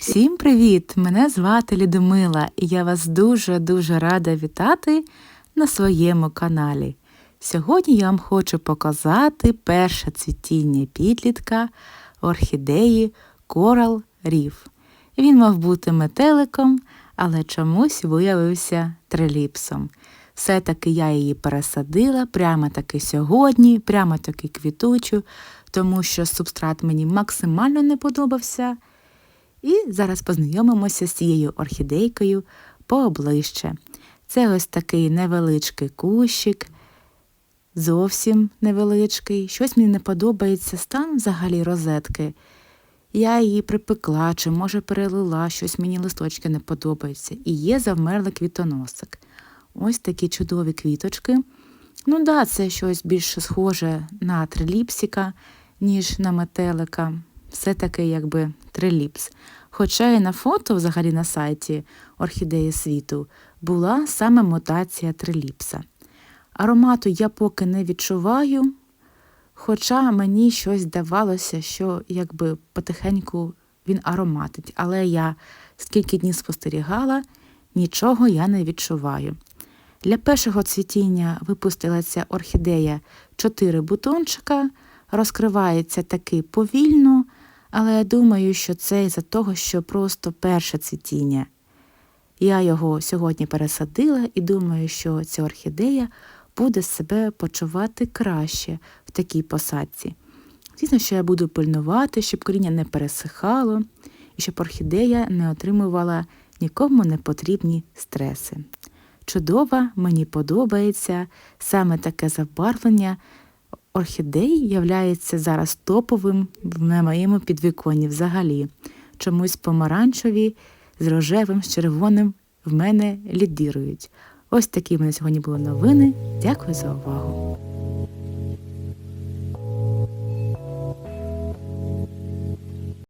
Всім привіт! Мене звати Людмила, і я вас дуже-дуже рада вітати на своєму каналі. Сьогодні я вам хочу показати перше цвітіння підлітка орхідеї Coral Reef. Він мав бути метеликом, але чомусь виявився триліпсом. Все-таки я її пересадила прямо таки сьогодні, прямо таки квітучу, тому що субстрат мені максимально не подобався. І зараз познайомимося з цією орхідейкою поближче. Це ось такий невеличкий кущик, зовсім невеличкий. Щось мені не подобається стан взагалі розетки. Я її припекла, чи, може, перелила, щось мені листочки не подобаються. І є завмерлий квітоносик. Ось такі чудові квіточки. Ну да, це щось більше схоже на триліпсіка, ніж на метелика. Все таки якби триліпс. Хоча і на фото, взагалі на сайті Орхідеї світу, була саме мутація триліпса. Аромату я поки не відчуваю, хоча мені щось здавалося, що якби потихеньку він ароматить, але я скільки днів спостерігала, нічого я не відчуваю. Для першого цвітіння випустила ця орхідея чотири бутончика, розкривається таки повільно, але я думаю, що це із-за того, що просто перше цвітіння. Я його сьогодні пересадила і думаю, що ця орхідея буде себе почувати краще в такій посадці. Звісно, що я буду пильнувати, щоб коріння не пересихало і щоб орхідея не отримувала нікому не потрібні стреси. Чудова, мені подобається саме таке забарвлення орхідей являється зараз топовим на моєму підвіконні взагалі. Чомусь помаранчеві з рожевим, з червоним в мене лідирують. Ось такі в мене сьогодні були новини. Дякую за увагу.